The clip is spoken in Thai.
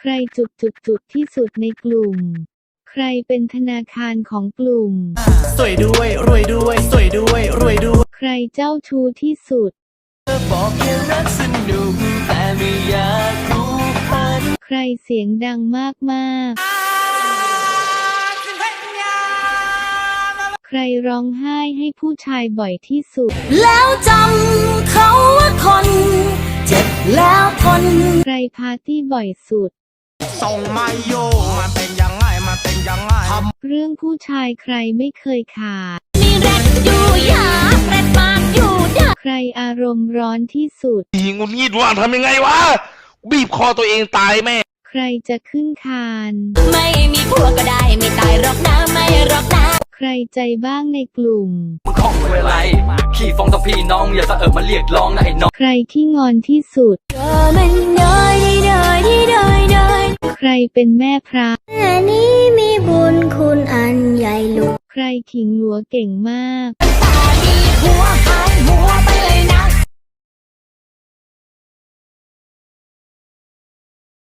ใครจุดจุดจุดที่สุดในกลุ่ม ใครเป็นธนาคารของกลุ่ม สวยด้วย รวยด้วย สวยด้วย รวยด้วยใครเจ้าชู้ที่สุด บอกแค่รักสนุกแต่ไม่อยากรู้พันใครเสียงดังมากมากๆใครร้องไห้ให้ผู้ชายบ่อยที่สุด แล้วจำเขาว่าคน เจ็บแล้วทนใครปาร์ตี้บ่อยสุด ส่งมาโยมันเป็นยังไงมันเป็นยังไงเรื่องผู้ชายใครไม่เคยขาด มีแรดอยู่ยาแรดปากอยู่เด้อใครอารมณ์ร้อนที่สุดยิงงุนงิดว่าทำยังไงวะ บีบคอตัวเองตายแม่ ใครจะขึ้นคาน ไม่มีผัวก็ได้ไม่ตายหรอกนะไม่หรอกนะใครใจบ้างในกลุ่ม มึงคล่องเวลาขี้ฟองต้องพี่น้องอย่าสะเอิบมาเรียกร้องนะไอ้น้อง ใครที่งอนที่สุด เธอมันน้อยที่น้อย รเป็นแม่พระแค่นี้มีบุญคุณอันใหญ่หลวง ใครขิงหัวเก่งมาก ตาดีหัวหายหัว